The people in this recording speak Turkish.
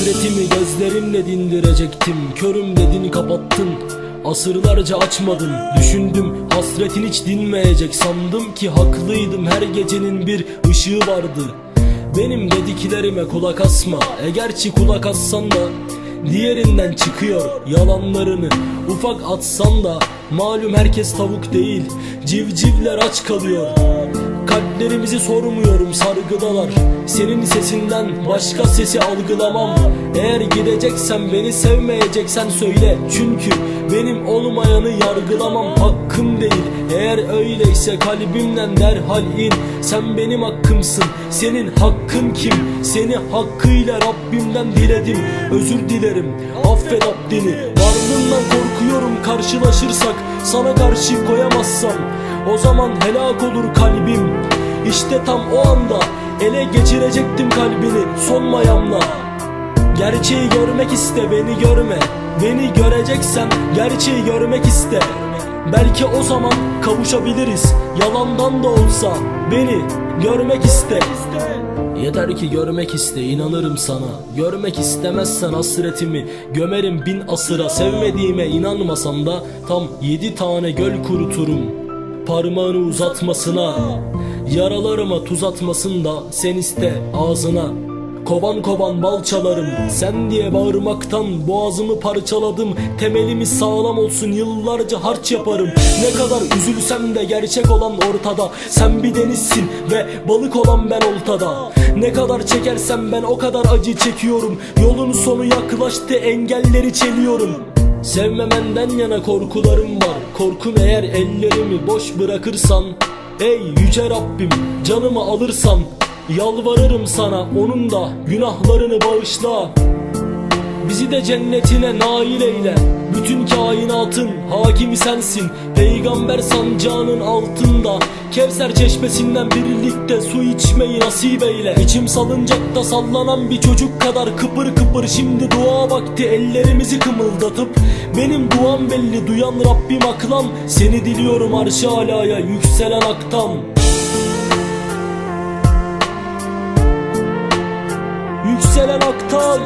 Gözlerimle dindirecektim. Körüm dedin kapattın. Asırlarca açmadın. Düşündüm hasretin hiç dinmeyecek. Sandım ki haklıydım. Her gecenin bir ışığı vardı. Benim dediklerime kulak asma. E gerçi kulak assan da Diğerinden çıkıyor yalanlarını. Ufak atsan da Malum herkes tavuk değil. Civcivler aç kalıyor Kalplerimizi sormuyorum sargıdalar. Senin sesinden başka sesi algılamam. Eğer gideceksen beni sevmeyeceksen söyle. Çünkü benim olmayanı yargılamam. Hakkım değil. Eğer öyleyse kalbimden derhal in. Sen benim hakkımsın. Senin hakkın kim? Seni hakkıyla Rabbimden diledim. Özür dilerim. Affet abdini Varlığından korkuyorum karşılaşırsak. Sana karşı koyamazsam. O zaman helak olur kalbim İşte tam o anda ele geçirecektim kalbini son mayamla. Gerçeği görmek iste beni görme. Beni göreceksen gerçeği görmek iste. Belki o zaman kavuşabiliriz. Yalandan da olsa beni görmek iste. Yeter ki görmek iste inanırım sana. Görmek istemezsen hasretimi Gömerim bin asıra. Sevmediğime inanmasam da Tam yedi tane göl kuruturum. Parmağını uzatmasına Yaralarıma tuz atmasın da Sen iste ağzına. Kovan kovan bal çalarım Sen diye bağırmaktan boğazımı parçaladım. Temelimi sağlam olsun yıllarca harç yaparım. Ne kadar üzülsem de gerçek olan ortada. Sen bir denizsin ve balık olan ben oltada. Ne kadar çekersem ben o kadar acı çekiyorum. Yolun sonu yaklaştı engelleri çeliyorum. Sevmemenden yana korkularım var. Korkum eğer ellerimi boş bırakırsan Ey yüce Rabbim canımı alırsan Yalvarırım sana onun da günahlarını bağışla Bizi de cennetine nail eyle. Bütün kainatın hakimi sensin. Peygamber sancağının altında Kevser çeşmesinden birlikte su içmeyi nasip eyle. İçim salıncakta sallanan bir çocuk kadar kıpır kıpır Şimdi dua vakti ellerimizi kımıldatıp Benim duam belli duyan Rabbim aklam. Seni diliyorum arş-ı alaya yükselen aktam Yükselen aktan